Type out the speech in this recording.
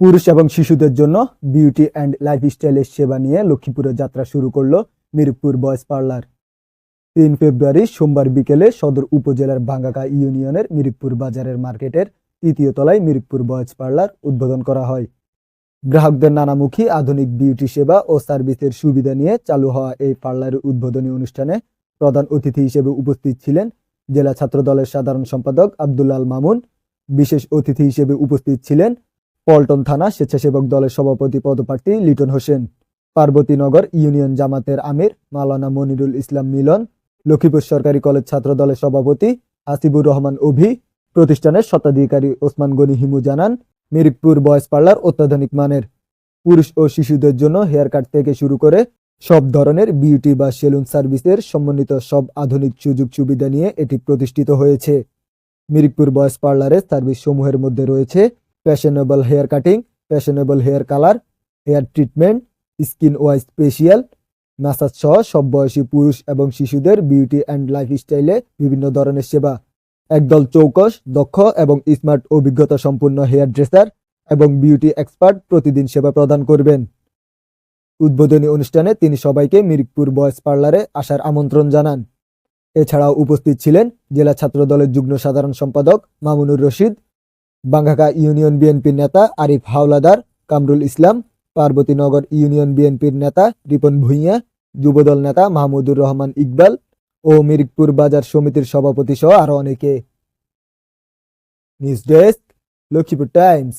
পুরুষ এবং শিশুদের জন্য বিউটি অ্যান্ড লাইফস্টাইলের সেবা নিয়ে লক্ষ্মীপুরে যাত্রা শুরু করল মিরপুর বয়েজ পার্লার। তিন ফেব্রুয়ারি সোমবার বিকেলে সদর উপজেলার ভাঙ্গাকা ইউনিয়নের মিরপুর বাজারের মার্কেটের তৃতীয় তলায় মিরপুর বয়েজ পার্লার উদ্বোধন করা হয়। গ্রাহকদের নানামুখী আধুনিক বিউটি সেবা ও সার্ভিসের সুবিধা নিয়ে চালু হওয়া এই পার্লারের উদ্বোধনী অনুষ্ঠানে প্রধান অতিথি হিসেবে উপস্থিত ছিলেন জেলা ছাত্র দলের সাধারণ সম্পাদক আব্দুল্লাল মামুন, বিশেষ অতিথি হিসেবে উপস্থিত ছিলেন পল্টন থানা স্বেচ্ছাসেবক দলের সভাপতি পদপ্রার্থী লিটন হোসেন পার্বতীনগর ইউনিয়ন জামাতের আমির মালানা মনিরুল ইসলাম মিলন, লক্ষ্মীপুর সরকারি কলেজ ছাত্র দলের সভাপতি হাসিবুর রহমান অভি, প্রতিষ্ঠানের স্বত্বাধিকারী ওসমান গনি হিমু জানান মিরিকপুর বয়েজ পার্লার অত্যাধুনিক মানের, পুরুষ ও শিশুদের জন্য হেয়ার কাট থেকে শুরু করে সব ধরনের বিউটি বা সেলুন সার্ভিসের সমন্বিত সব আধুনিক সুযোগ সুবিধা নিয়ে এটি প্রতিষ্ঠিত হয়েছে। মিরিকপুর বয়েজ পার্লারের সার্ভিস সমূহের মধ্যে রয়েছে fashionable hair cutting, fashionable hair colour, hair treatment, skin wise special massage সহ সব বয়সী পুরুষ এবং শিশুদের বিউটি অ্যান্ড লাইফস্টাইলে বিভিন্ন ধরনের সেবা। একদল চৌকস, দক্ষ এবং স্মার্ট অভিজ্ঞতা সম্পন্ন হেয়ার ড্রেসার এবং বিউটি এক্সপার্ট প্রতিদিন সেবা প্রদান করবেন। উদ্বোধনী অনুষ্ঠানে তিনি সবাইকে মিরিকপুর বয়েজ পার্লারে আসার আমন্ত্রণ জানান। এছাড়াও উপস্থিত ছিলেন জেলা ছাত্র দলের যুগ্ম সাধারণ সম্পাদক মামুনুর রশিদ বাঙ্গাকা ইউনিয়ন বিএনপির নেতা আরিফ হাওলাদার, কামরুল ইসলাম পার্বতীনগর ইউনিয়ন বিএনপির নেতা রিপন ভূঁইয়া, যুবদল নেতা মাহমুদুর রহমান ইকবাল ও মিরিকপুর বাজার সমিতির সভাপতি সহ আরও অনেকে। News desk, Lakshmipur times.